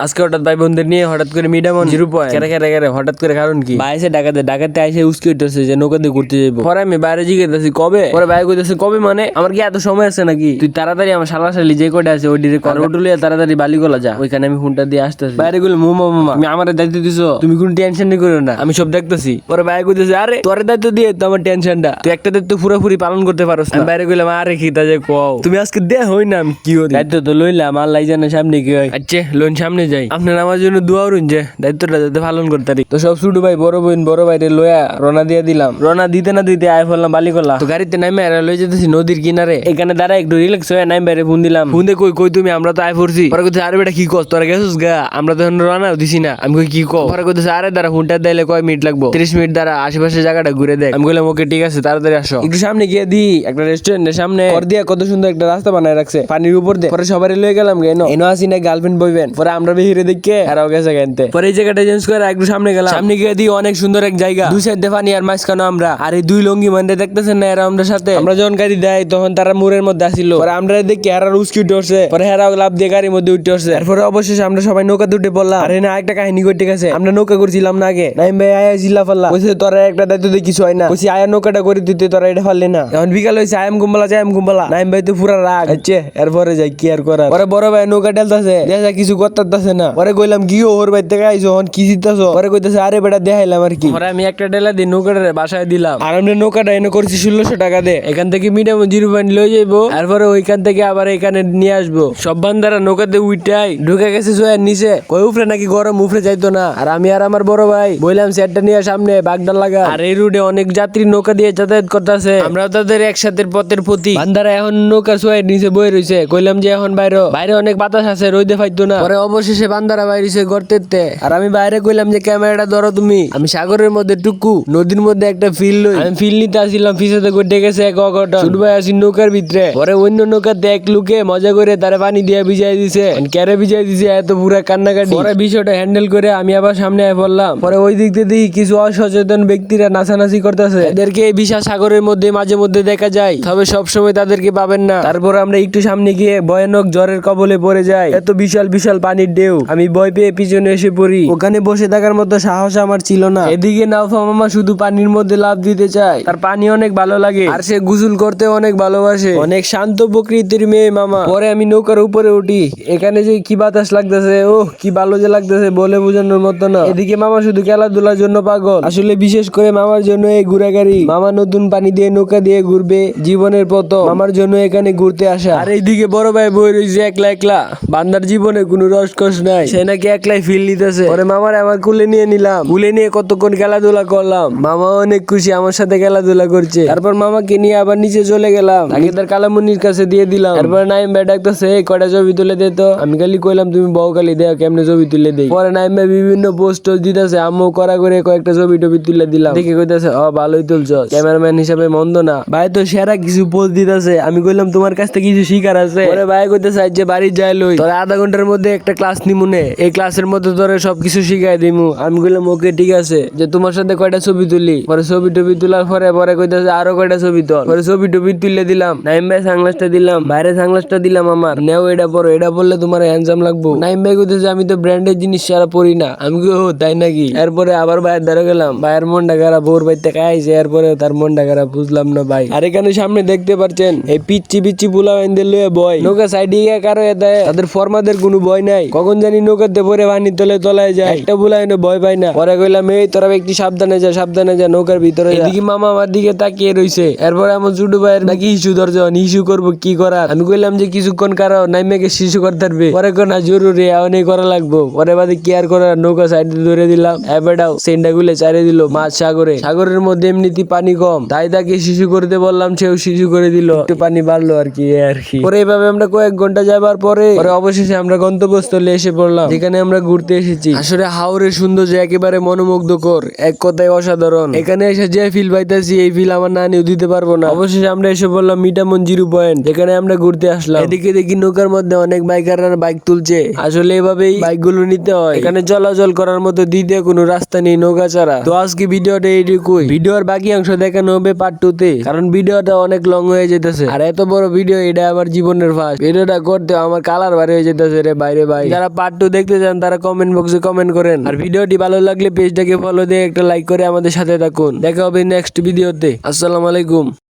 আজকে হঠাৎ ভাই বোনদের নিয়ে হঠাৎ করে মিডাম জিরো পয়েন্ট কেরে কেরে কেরে হঠাৎ করে কারণ কি? ভাই এসে ডাকাতে ডাকাতে আইসে উস্কি উঠতেছে যে নৌকা দিয়ে ঘুরতে যাব পরে আমি বাইরে জিজ্ঞেস কবে? পরে ভাই কইতেছে কবে মানে? আমার কি এত সময় আছে নাকি? তুই তাড়াতাড়ি আমার শালা শালি যে কটা আছে ওই ডিরে কর। উঠলিয়া তাড়াতাড়ি বালি গলা যা। ওইখানে আমি ফোনটা দিয়ে আসতেছি। বাইরে গুলো মোমা মোমা তুমি আমার দায়িত্ব দিছো? তুমি কোনো টেনশন নি করো না। আমি সব দেখতেছি। পরে ভাই কইতেছে আরে তোর দায়িত্ব দিয়ে তো আমার টেনশনটা তুই একটা দায়িত্ব পুরোপুরি পালন করতে পারো না। আমি বাইরে গেলাম আরে কি তা যে কও? তুমি আজকে দে হই না আমি কি দায়িত্ব তো লইলাম আল্লাহ জানে সামনে কি হয়। আচ্ছা লোন সামনে যাই। আপনার আমার জন্য দোয়া করুন যে দায়িত্বটা যাতে পালন করতে পারি। তো সব ছোট ভাই, বড় বোন, বড় ভাইরে লয়া রওনা দিয়ে দিলাম। রওনা দিতে না দিতে আয় ফেললাম, বালি করলাম। তো গাড়িতে নামে আর লই যেতেছি নদীর কিনারে। এখানে দাঁড়া একটু রিল্যাক্স হয়ে নাম বাইরে ফোন দিলাম। ফোন কই কই তুমি? আমরা তো আয় পড়ছি পরে কইতে আরে বেটা, কি কস? তোরা গেছিস গা? আমরা তো এখন রওনা দিছি না। আমি কই, কি কো পরে কইতেছে, আরে দাঁড়া, ফোনটা দিলে কয় মিনিট লাগবো? তিরিশ মিনিট দ্বারা আশেপাশে জায়গাটা ঘুরে দেখ। আমি বললাম ওকে, ঠিক আছে, তাড়াতাড়ি আসো। একটু সামনে গিয়ে দি, একটা রেস্টুরেন্টের সামনে। কর দিয়া কত সুন্দর একটা রাস্তা বানায় রাখছে। পানির উপর দিয়ে। পরে সবারই লয়ে গেলাম এনো। এনো আসি না গার্লফ্রেন্ড বইবেন পরে আমরা বেহিরে দেখে? আর গেছে গেনতে পরে এই জায়গাটা চেঞ্জ করে একটু সামনে গেলাম। সামনে গিয়ে দি অনেক সুন্দর এক জায়গা। দুই সাইড পানি আর মাঝখানে আমরা। আর এই দুই লঙ্গি মানে দেখতেছেন না এরা আমাদের সাথে? আমরা যখন গাড়ি দেয় তখন তারা মুরের মধ্যে আসিল। পরে আমরা দেখি হেরা উস্কি উঠে উঠছে। পরে হেরা লাভ দিয়ে গাড়ির মধ্যে উঠে উঠছে। তারপরে অবশেষে আমরা সবাই নৌকা উঠে পড়লাম। আরে না একটা কাহিনী করে ঠিক আছে আমরা নৌকা করছিলাম না আগে। নাইম ভাই আয়া জিল্লা ফাল্লা। বলছে তোরা একটা দায়িত্ব দিয়ে কিছু হয় না। বলছি আয়া নৌকাটা করে দিতে তোরা এটা পারলি না। এখন বিকাল হয়েছে আয়াম গুম্বালা যায়াম গুম্বালা। নাইম ভাই তো পুরা রাগ। হচ্ছে এরপরে যাই কি আর করার? পরে বড় ভাই নৌকা ঢেলতাছে দেখা কিছু করতেছে না? পরে কইলাম কি ওর ভাই থেকে আইসো হন কি জিতাছ পরে কইতেছে আরে বেটা দেখাইলাম আর কি। পরে আমি একটা ডেলা দিই নৌকাটা বাসায় দিলাম। আর আমরা নৌকাটা এনে করছি ষোলোশো টাকা দে এখান থেকে মিডিয়াম জিরো পয়েন্ট লয়ে যাইবো। তারপরে ওইখান থেকে আবার এখানে নিয়ে আসব। সব বান্দারা নৌকাতে উইটাই ঢুকে গেছে সোয়ার নিচে। কই উফরে নাকি গরম উফরে যাইতো না। আর আমি আর আমার বড় ভাই বললাম সেটটা নিয়ে সামনে বাগদা লাগা। আর এই রুটে অনেক যাত্রী নৌকা দিয়ে যাতায়াত করতেছে। আমরা তাদের একসাথে পথের প্রতি। বান্দারা এখন নৌকা সোয়ার নিচে বয়ে রয়েছে কইলাম যে এখন বাইরে। বাইরে অনেক বাতাস আছে রইতে পাইতো না। পরে অবশেষে বান্দারা বাইরেছে গর্তেতে আর আমি বাইরে কইলাম যে ক্যামেরাটা ধরো তুমি। আমি সাগরের মধ্যে টুকু নদীর মধ্যে একটা ফিল লই। আমি ফিল নিতে আসছিলাম ফিসেতে করে ডেকেছে এক অঘটন। ছোট ভাই আসি নৌকার ভিতরে। পরে অন্য নৌকাতে এক লুকে মজা করে তারা পানি দিয়ে ভিজাই দিছে। ক্যারে ভিজাই দিছে? এত পুরা কান্নাকাটি। পরে বিষয়টা হ্যান্ডেল করে আমি আবার সামনে আয় পড়লাম। পরে ওই দিক দিয়ে দেখি কিছু অসচেতন ব্যক্তিরা নাচানাচি করতেছে। এদেরকে এই বিশাল সাগরের মধ্যে মাঝে মধ্যে দেখা যায়। তবে সব সময় তাদেরকে পাবেন না। তারপর আমরা একটু সামনে গিয়ে ভয়ানক জ্বরের কবলে পড়ে যাই। এত বিশাল বিশাল পানির ঢেউ আমি ভয় পেয়ে পিছনে এসে পড়ি। ওখানে বসে থাকার মতো সাহস আমার ছিল না। এদিকে নাওফা মামা শুধু পানির মধ্যে লাভ দিতে চায়। তার পানি অনেক ভালো লাগে। আর সে গোসল করতে অনেক ভালোবাসে। অনেক শান্ত প্রকৃতির মেয়ে মামা। পরে আমি নৌকার উপরে উঠি। এখানে যে কি বাতাস লাগতেছে ও কি ভালো যে লাগতেছে বলে বোঝানোর মতো না। এদিকে মামা শুধু খেলাধুলার জন্য পাগল। আসলে বিশেষ করে মামার জন্য এই ঘুরাগাড়ি মামা নতুন পানি দিয়ে নৌকা দিয়ে ঘুরবে জীবনের প্রথম আমার জন্য এখানে ঘুরতে আসা। আর এইদিকে বড় ভাই বই রয়েছে একলা একলা। বান্দার জীবনে কোনো রস রসকস নাই। সে নাকি একলাই ফিল নিতেছে। পরে মামার আমার কুলে নিয়ে নিলাম। কুলে নিয়ে কতক্ষণ খেলাধুলা করলাম? মামা অনেক খুশি আমার সাথে খেলাধুলা করছে। তারপর মামাকে নিয়ে আবার নিচে চলে গেলাম। আগে তার কালামুনির কাছে দিয়ে দিলাম। তারপর নাইম ভাই ডাকতেছে এই কয়টা ছবি তুলে দে তো? আমি খালি কইলাম তুমি বউ খালি দেও কেমনে ছবি তুলে দেই। পরে নাইম ভাই বিভিন্ন পোস্ট দিতেছে আম্মু করা করে কয়েকটা ছবি টবি তুলে দিলাম। দেখে কইতাছে ও ভালোই তুলছ ক্যামেরাম্যান হিসাবে মন্দ না। ভাই তো সেরা কিছু পোস্ট দিতেছে। আমি কইলাম তোমার কাছ থেকে কিছু শিকার আছে? পরে ভাই কইতেছে যে বাড়ি যাই লই তোর আধা ঘণ্টার মধ্যে একটা ক্লাস নিমুনে এই ক্লাসের মধ্যে তোরে সবকিছু শিখাই দিমু। আমি কইলাম, ওকে, ঠিক আছে। যে তোমার সাথে কয়টা ছবি তুলি? পরে ছবি টবি তোলার পরে পরে কইতেছে, আরও কয়টা ছবি তোল? পরে ছবি টবি তুলে দিলাম। নাইম ভাই সাংলাসটা দিলাম। বাইরে সাংলাসটা দিলাম আমার। নেও, এটা পরো। এটা বললে তোমার হ্যান্ডসাম লাগবো। নাইম ভাই কইতেছে, আমি তো ব্র্যান্ডের জিনিস সারা পরি না। আমি কই ও, তাই নাকি? এরপরে আবার ভাইয়ের দ্বারা গেলাম। ভাইয়ের মনটা খারাপ বোর বাইতে খাইছে এরপরে তার মনটা খারাপ, বুঝলাম না ভাই। আর এখানে সামনে দেখতে পাচ্ছেন এই পিচ্ছি পিচ্ছি বুলা লয়ে বয়। নৌকা সাইডে কারও এতে তাদের ফরমাদের কোনো ভয় নাই। কখন জানি নৌকাতে পরে পানি তলে তলায় যায়। একটা বুলা এনে ভয় পাই না। পরে কইলাম এই তোরা একটু সাবধানে যা সাবধানে যা নৌকার ভিতরে এদিকে মামা আমার দিকে তাকিয়ে রইছে। এরপরে আমার ছোট ভাইয়ের নাকি ইস্যু দর্জন ইস্যু করব কি করার? আমি কইলাম যে কিছুক্ষণ কারও নাইমেকে শিশু করতে পারবে। পরে কোন না জরুরি এমনই করা লাগবো। পরে বাদে কি আর করার নৌকা সাইডে ধরে দিলাম। এবেটাও সেন্ডা গুলে চারে দিল মাছ সাগরে। সাগরের মধ্যে এমনিতে পানি কম। তাই তাকে শিশু করতে বললাম সেও শিশু করে দিল। একটু পানি বাড়লো আর কি আর কি। পরে এইভাবে আমরা কয়েক ঘণ্টা যাবার পরে পরে অবশেষে আমরা গন্তব্যস্থলে এসে পড়লাম। যেখানে আমরা ঘুরতে এসেছি। আসলে হাওরের সৌন্দর্য একেবারে মনোমুগ্ধকর এক কথায় অসাধারণ। এখানে এসে যে ফিল পাইতেছি এই ফিল আমার নানিও দিতে পারব না। অবশেষে আমরা এসে বললাম মিটামন জিরো পয়েন্ট যেখানে আমরা ঘুরতে আসলাম। এদিকে দেখি নৌকার মধ্যে অনেক বাইকাররা বাইক তুলছে। আসলে এভাবেই বাইকগুলো নিতে হয়। এখানে চলাচল করার মতো দ্বিতীয় কোনো রাস্তা নেই নৌকা ছাড়া। তো আজকে ভিডিওটা এইটুকুই। ভিডিওর বাকি অংশ দেখানো হবে পার্ট টু তে। কারণ ভিডিওটা অনেক লং হয়ে যেতেছে। আর এত বড় ভিডিও এটা আমার জীবনের ফার্স্ট ভিডিওটা করতে আমার কালার বাড়ি হয়ে যেতেছে রে বাইরে ভাই যারা যারা পার্ট টু দেখতে চান, তারা কমেন্ট বক্সে কমেন্ট করেন। আর ভিডিওটি ভালো লাগলে পেজটাকে ফলো দিয়ে একটা লাইক করে আমাদের সাথে থাকুন। দেখা হবে নেক্সট ভিডিওতে আসসালামু আলাইকুম।